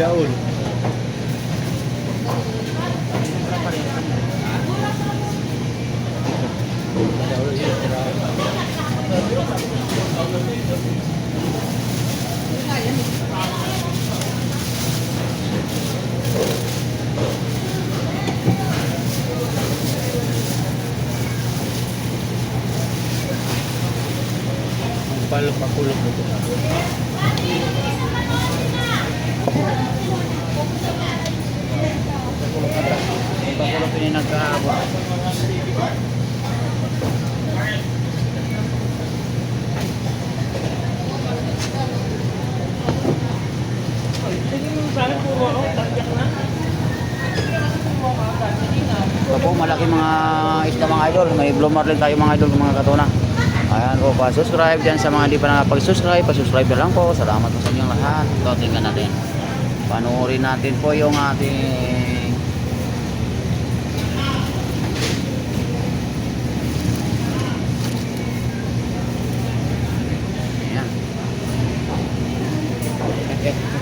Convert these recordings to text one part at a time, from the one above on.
gaol. Palok-pakulok mo ito. Ini nagkaaba. Ito po, malaki mga isda mga idol. May blue marlin tayo mga idol, mga katuna. Ayan po, pa-subscribe dyan sa mga hindi pa nakapag-subscribe. Pa-subscribe na lang po. Salamat po sa inyong lahat. Ito, tingnan natin. Panuorin natin po yung ating Ayan. Okay.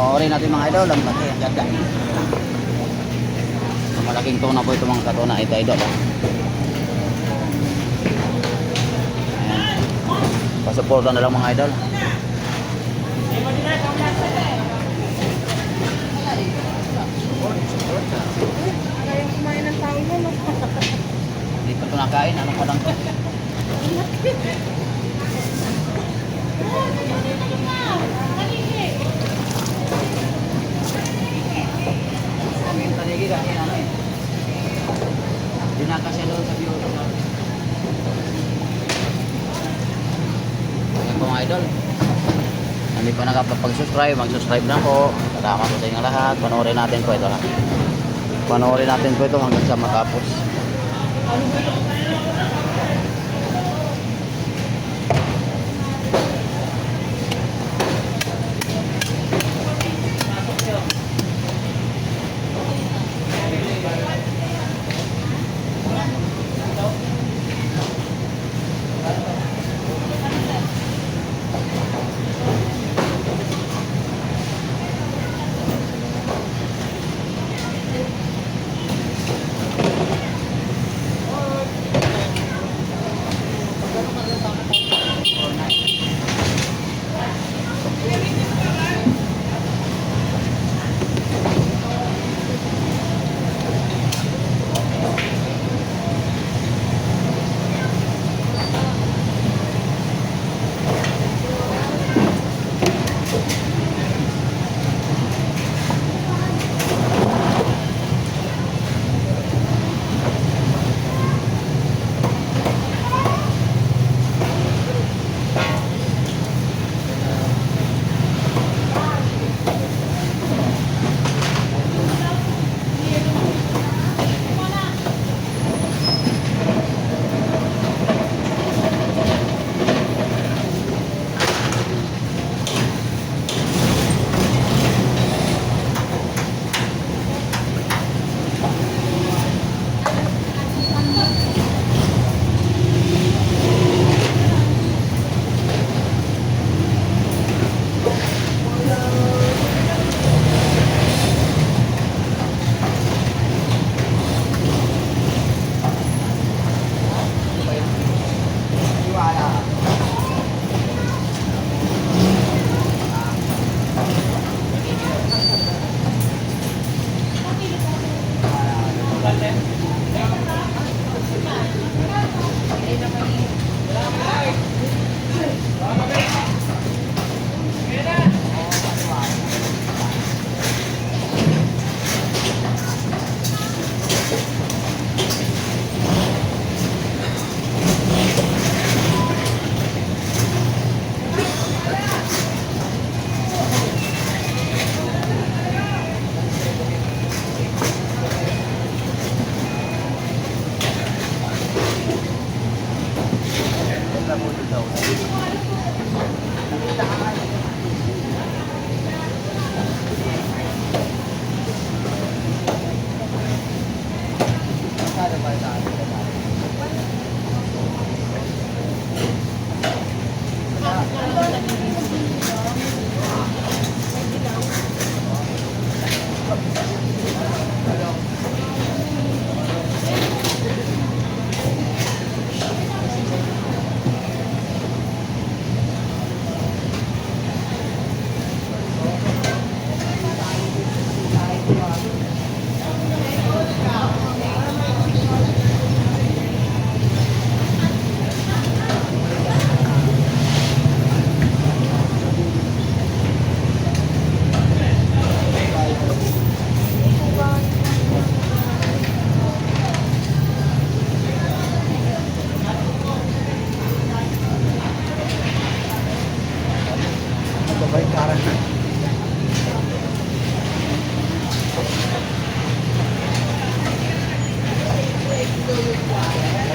So, panoorin natin mga idol. Ang laki, ang ganda. So, malaking tuna po ito mga katuna. Ito idol. oh. Ayan. Pasuporta na lang mga idol. Hindi pa ito nakain. Ano pa lang to? Hindi pa nakapag-subscribe, mag-subscribe na po. Salamat po sa inyo lahat. Panoorin natin po ito ha. Panoorin natin po ito hanggang sa matapos.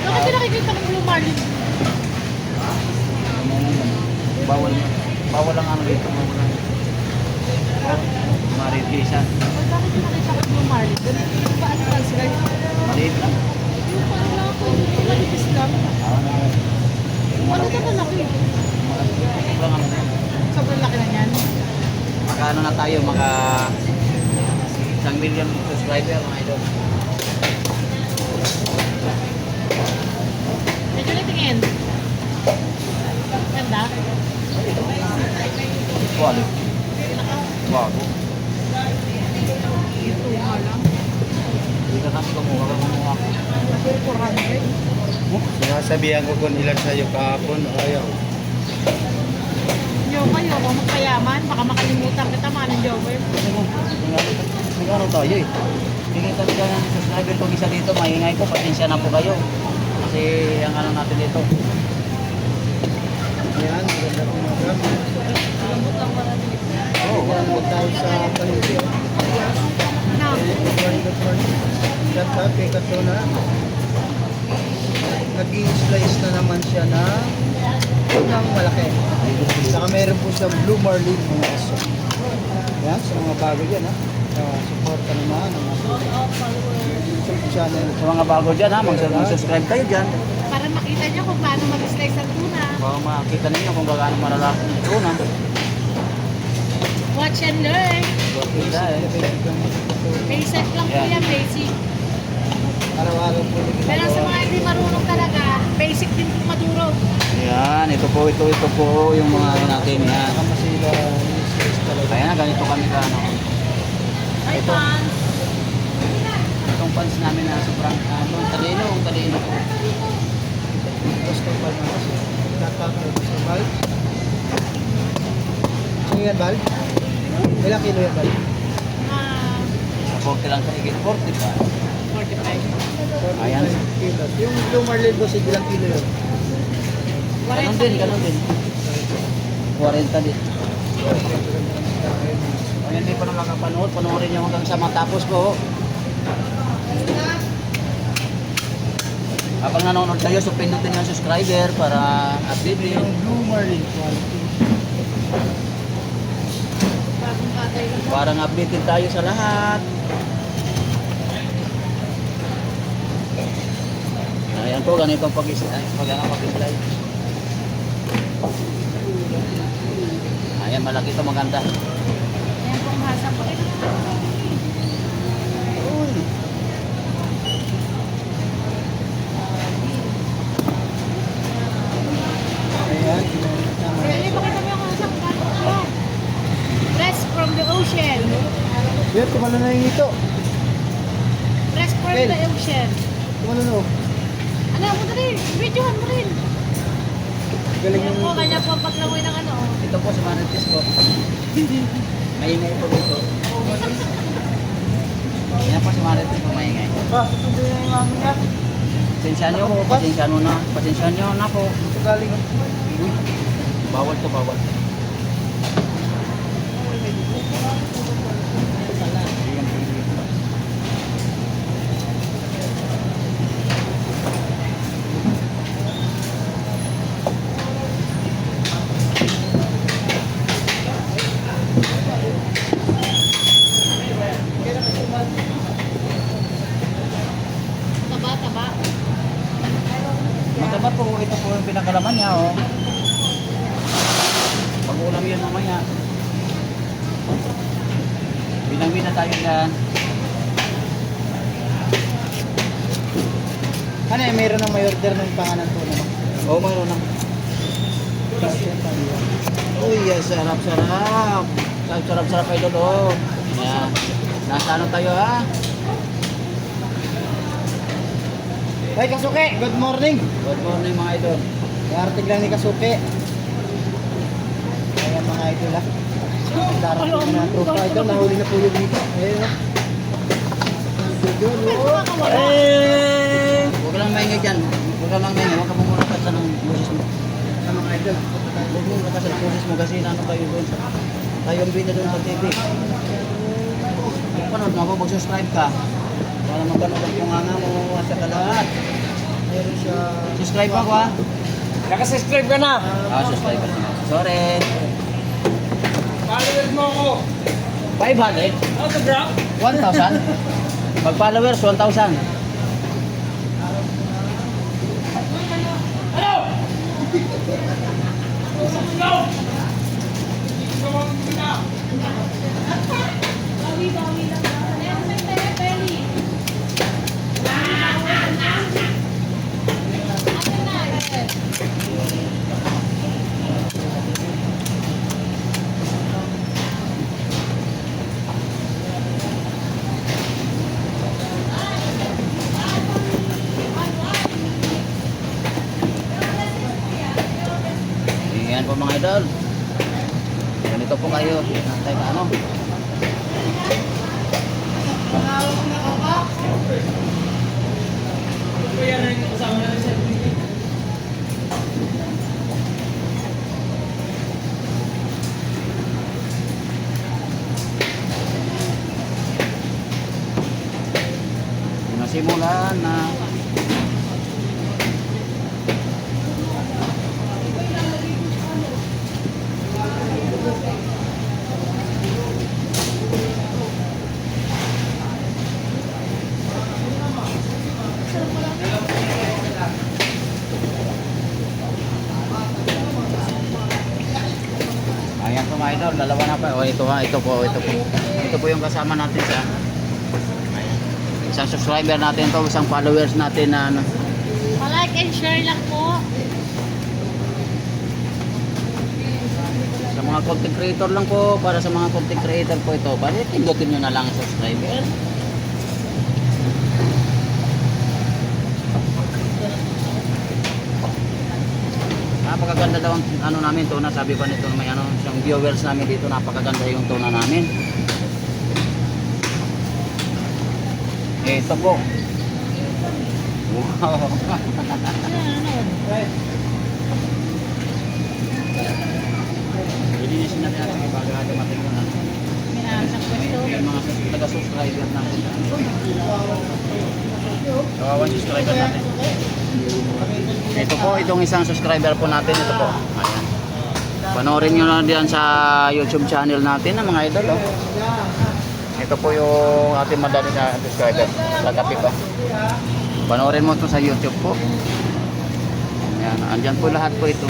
Bakit nakikita ng Blue Marlin? Bawal bawal ang ano dito mga marikisan. Bakit nakikita ng Blue Marlin? Ganun yung ba ano lang sila? Maliit lang. Yung parang ako, yung manipis lang. Ano ka malaki? Sobrang ano na yun. Sobrang laki na yan. Makaano na tayo, maka isang million subscriber mga idol. Medyo natingin. Ganda. Wow. Wow. Ito nga lang. Hindi ka kasi kumuha ka kumuha. 400. Sinasabihan ko kung ilan sa'yo kahapon. Ayaw. Jowa, ayoko magpayaman. Baka makalimutan kita, manang Jowa. Nag-ano tayo eh. Bigay talaga ng subscriber kung isa dito, maingay po, pasensya na po kayo. Kasi ang ano natin dito. Yan, maganda po mga gamit. Lambot lang pala nila. Oo, huwag tayo sa. Na, morning. Shout out kay Katona. Nag-i-slice na naman siya na ng malaki. Saka meron po siyang Blue Marlin mga aso. Yan, sa mga bago dyan ha. Uh, support ka naman ang YouTube channel. Sa mga bago dyan ha, mag- mag-subscribe kayo dyan. para makita niyo kung paano mag-slice ang tuna. Baka makita ninyo kung gaano malalaki yung tuna. Watch and learn. Basic lang po Yan. yan, basic. Araw-araw po Pero sa mga hindi marunong talaga, basic din po maduro. Yan, ito po, ito, ito po yung mga ano natin. Yan. Kaya na, ganito kami ka ano. Ay, Ito. fans. Itong pants namin na sobrang ano, talino, talino po. Tapos kay Bal na kasi. Tatapos sa Bal. So yan Bal? Ilang kilo yan Bal? Ah, 40 lang sa higit, 40 pa. 45. Ayan. Kilos. Yung Blue Marlin boss, ilang kilo yun? Ganon din, ganon din. 40 din. Kung hindi pa na makapanood, panoorin nyo hanggang sa matapos ko. Habang nanonood kayo, so pindutin nyo ang subscriber para update din. Yung Blue Marlin quality. Parang updated tayo sa lahat. Ayan po, ganito ang pag-is- ay, pag ano, pag-slide. Ayan, malaki ito, maganda. Ayan po ang hasa po. Ayan. Oh. Ocean. Yan, tumalo na yung ito. Fresh from the ocean. Tumalo na. Oh. Ano, mo na rin. Videohan mo rin. Galing Ayan po, kanya po paglangoy ng ano. oh. Ito po si Marites ko. Maingay po dito. Ayan po si Marites ko, maingay. Pa, susunduin na yung mami niya. Pasensya nyo po, pasensya nyo na. Pasensya nyo na po. Ito galing. oh. Uy, bawal to, bawal. Po, ito po yung pinakalaman niya, oh. Pag-ulam yun mamaya. Binangwi na tayo dyan. Ano eh, mayroon ng may order ng pangalan po naman. Oo, oh, mayroon na. Uy, yes, sarap, sarap. Sarap, sarap, sarap kayo doon, oh. Yan. Nasa ano tayo, ha? Hey Kasuke, good morning. Good morning, mga idol. Darating lang ni Kasuke. Ayan mga idol ha. Darating na tropa idol, nahuli na po yung dito. Ayun ha. Eh! Huwag lang maingay dyan. Huwag lang maingay. Huwag ka mumulot sa ng boses mo. Ano mga idol. Huwag mo kasi pulis mo kasi ano kayo doon sa tayong bida doon sa TV. Panood mo ako, mag-subscribe ka. Para magkanood ang punganga mo sa kalahat. Meron siya. Subscribe ako ha. Nakasubscribe ka na. Ah, subscribe ka. Sorry. Followers mo ako. 500? Autograph? 1,000? Pag followers, 1,000. Hello! Go! Go on, po mga idol. Ganito po kayo. Nantay ka ano. Kasama na rin sa FBT. Nasimulan na. Ayan po mga idol, dalawa na pa. O ito ha, ito po, ito po. Ito po yung kasama natin sa. Isang subscriber natin to, isang followers natin na ano. Like and share lang po. Sa mga content creator lang po, para sa mga content creator po ito, bali pindutin nyo na lang ang subscriber. Napakaganda daw ang ano namin tuna, sabi pa nito may ano, yung viewers namin dito, napakaganda yung tuna namin. Ito po. Wow. Lilinisin natin natin yung bago dumating yung ano. Yung mga taga-subscriber natin. Kawawan subscriber natin. Ito po, itong isang subscriber po natin. Ito po. Ayan. Panoorin nyo na diyan sa YouTube channel natin ng mga idol. Oh. Ito po yung ating madali na subscriber. Sa pa. Panoorin mo ito sa YouTube po. Ayan. Andyan po lahat po ito.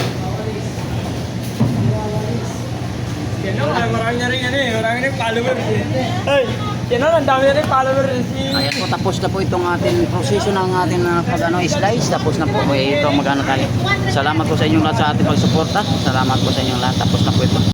Yan marami na rin ano eh. Marami na rin followers eh. Yan o, ang dami na rin followers eh. Si... Ayan po, tapos na po itong ating proseso ng ating uh, pag ano, slice. Tapos na po. Eh, ito magano tayo. Salamat po sa inyong lahat sa ating pagsuporta. Salamat po sa inyong lahat. Tapos na po ito.